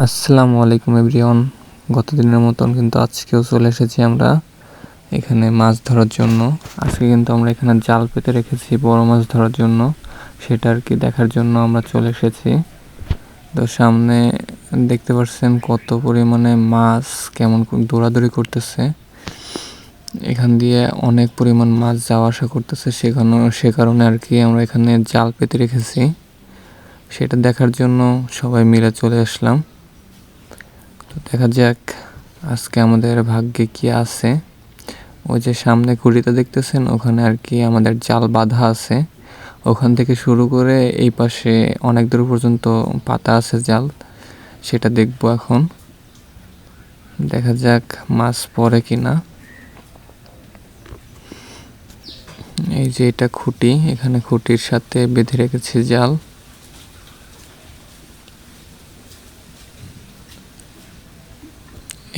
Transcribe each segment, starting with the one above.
আসসালামু আলাইকুম এভরিওয়ান। গত দিনের মতন কিন্তু আজকেও চলে এসেছি আমরা এখানে মাছ ধরার জন্য। আজকে কিন্তু আমরা এখানে জাল পেতে রেখেছি, বড় মাছ ধরার জন্য। সেটা আর কি দেখার জন্য আমরা চলে এসেছি। তো সামনে দেখতে পাচ্ছেন কত পরিমাণে মাছ, কেমন দৌড়াদৌড়ি করতেছে। এখান দিয়ে অনেক পরিমাণ মাছ যাওয়া আসা করতেছে, সেখানে সে কারণে আর কি আমরা এখানে জাল পেতে রেখেছি। সেটা দেখার জন্য সবাই মিলে চলে আসলাম। তো দেখা যাক আজকে আমাদের ভাগ্যে কি আছে। ওই যে সামনে কুড়িতে দেখতেছেন, ওখানে আর কি আমাদের জাল বাঁধা আছে। ওখান থেকে শুরু করে এই পাশে অনেক দূর পর্যন্ত পাতা আছে জাল, সেটা দেখব এখন। দেখা যাক মাছ পড়ে কিনা। এই যে এটা খুঁটি, এখানে খুঁটির সাথে বেঁধে রেখেছি জাল।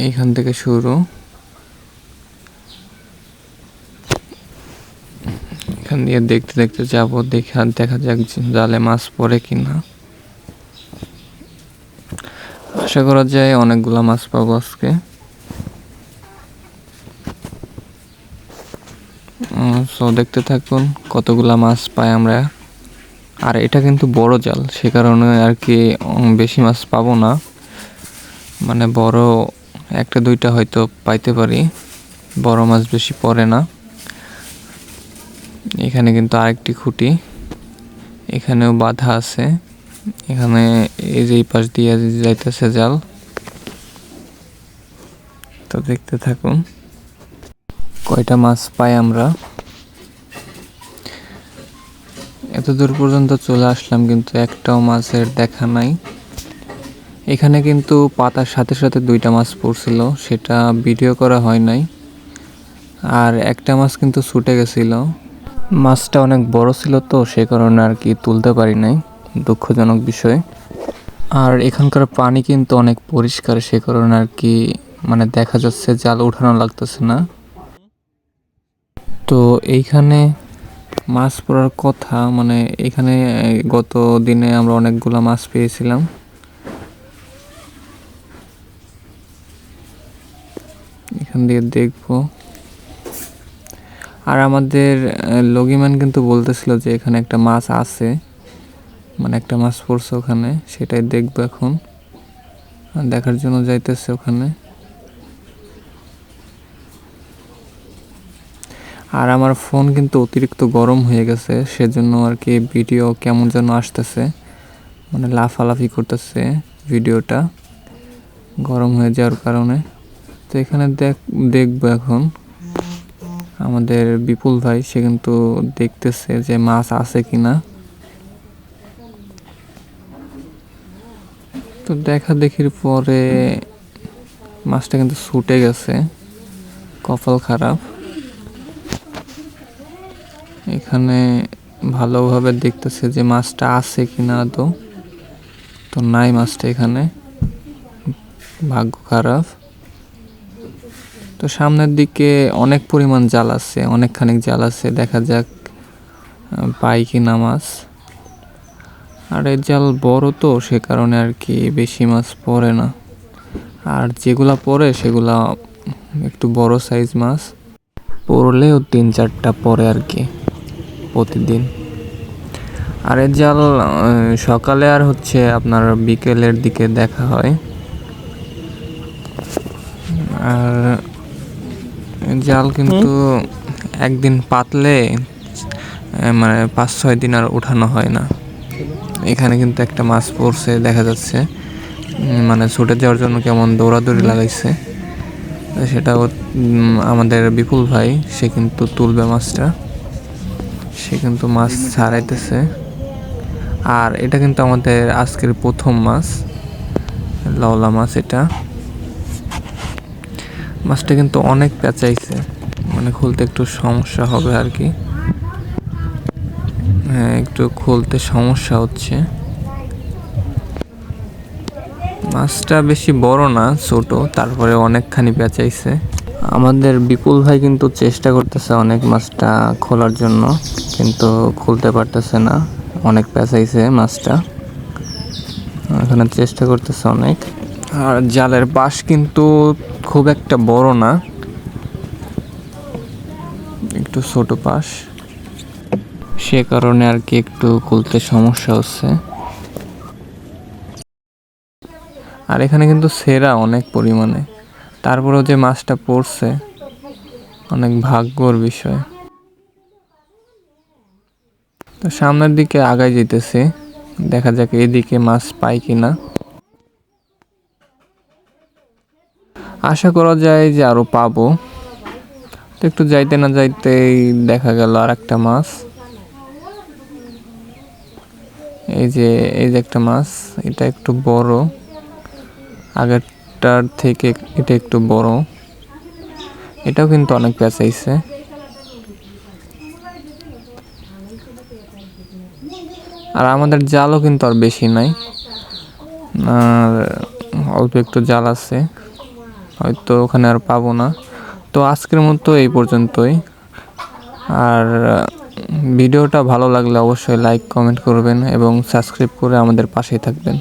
এইখান থেকে শুরু। এখান দিয়ে দেখতে দেখতে যাব, দেখা দেখা যাক জালে মাছ পড়ে কিনা। আশা করা যায় অনেকগুলা মাছ পাবো আজকে। সো দেখতে থাকুন কতগুলা মাছ পাই আমরা। আর এটা কিন্তু বড় জাল, সে কারণে আর কি বেশি মাছ পাবো না। মানে বড় একটা, দুইটা হয়তো পাইতে পারি। বড় মাছ বেশি পড়ে না। এখানে কিন্তু আরেকটি খুঁটি। এখানেও বাধা আছে। এখানে এই যে এই পাশ দিয়ে যাইতেছে জাল। তো দেখতে থাকুন। কয়টা মাছ পাই আমরা? এত দূর পর্যন্ত চলে আসলাম, কিন্তু একটাও মাছের দেখা নাই। এখানে কিন্তু পাতার সাথে সাথে দুইটা মাছ পড়ছিল, সেটা ভিডিও করা হয় নাই। আর একটা মাছ কিন্তু ছুটে গেছিল। মাছটা অনেক বড় ছিল তো, সে কারণে আর কি তুলতে পারি নাই, দুঃখজনক বিষয়। আর এখানকার পানি কিন্তু অনেক পরিষ্কার, সে কারণে আর কি মানে দেখা যাচ্ছে জাল উঠানো লাগতেছে না। তো এইখানে মাছ পড়ার কথা মানে এখানে গত দিনে আমরা অনেকগুলো মাছ পেয়েছিলাম। এখান দিয়ে দেখব। আর আমাদের লগিম্যান কিন্তু বলতেছিল যে এখানে একটা মাছ আছে। মানে একটা মাছ পড়ছে ওখানে, সেটাই দেখব এখন। দেখার জন্য যাইতেছে ওখানে। আর আমার ফোন কিন্তু অতিরিক্ত গরম হয়ে গেছে, সেজন্য আর কি ভিডিও কেমন যেন আসতেছে। মানে লাফালাফি করতেছে ভিডিওটা। গরম হয়ে যাওয়ার কারণে। তো এখানে দেখ, দেখব এখন। আমাদের বিপুল ভাই, সে কিন্তু দেখতেছে যে মাছ আছে কি না তো দেখা দেখির পরে মাছটা কিন্তু ছুটে গেছে। কপাল খারাপ। এখানে ভালোভাবে দেখতেছে যে মাছটা আছে কিনা তো। তো নাই মাছটা এখানে। ভাগ্য খারাপ। তো সামনের দিকে অনেক পরিমাণ জাল আছে, অনেকখানিক জাল আছে, দেখা যাক পাই কিনা মাছ। আর এই জাল বড় তো, সে কারণে আর কি বেশি মাছ পড়ে না। আর যেগুলা পড়ে, সেগুলা একটু বড় সাইজ মাছ। পড়লেও তিন চারটা পরে আর কি প্রতিদিন। আর এর জাল সকালে আর হচ্ছে আপনার বিকেলের দিকে দেখা হয়। আর জাল কিন্তু একদিন পাতলে মানে পাঁচ ছয় দিন আর উঠানো হয় না। এখানে কিন্তু একটা মাছ পড়ছে দেখা যাচ্ছে। মানে ছুটে যাওয়ার জন্য কেমন দৌড়াদৌড়ি লাগাইছে। সেটা আমাদের বিপুল ভাই সে কিন্তু তুলবে মাছটা। সে কিন্তু মাছ ছাড়াইতেছে। আর এটা কিন্তু আমাদের আজকের প্রথম মাছ লওলা মাছ এটা। মাছটা কিন্তু অনেক পেঁচাইছে। মানে খুলতে একটু সমস্যা হবে আর কি হ্যাঁ একটু খুলতে সমস্যা হচ্ছে। মাছটা বেশি বড় না, ছোট, তারপরে অনেকখানি পেঁচাইছে। আমাদের বিপুল ভাই কিন্তু চেষ্টা করতেছে অনেক মাছটা খোলার জন্য, কিন্তু খুলতে পারতেছে না। অনেক পেঁচাইছে মাছটা। এখানে চেষ্টা করতেছে অনেক। আর জালের পাশ কিন্তু খুব একটা বড় না। একটু ছোট পাশ। সে কারণে আর কি একটু খুলতে সমস্যা হচ্ছে। আর এখানে কিন্তু সেরা অনেক পরিমাণে। তারপরেও যে মাছটা পড়ছে, অনেক ভাগ্যর বিষয়। তো সামনের দিকে আগায় যেতেছে। দেখা যাক এদিকে মাছ পাই কিনা। আশা করা যায় যে আরও পাবো। তো একটু যাইতে না যাইতেই দেখা গেল আর একটা মাছ। এই যে এই যে একটা মাছ, এটা একটু বড়। আগেরটার থেকে এটা একটু বড়। এটাও কিন্তু অনেক পেঁচাইছে। আর আমাদের জালও কিন্তু আর বেশি নাই। আর অল্প একটু জাল আছে। হয়তো ওখানে আর পাবো না। তো আজকের মতো এই পর্যন্তই। আর ভিডিওটা ভালো লাগলে অবশ্যই লাইক কমেন্ট করবেন এবং সাবস্ক্রাইব করে আমাদের পাশেই থাকবেন।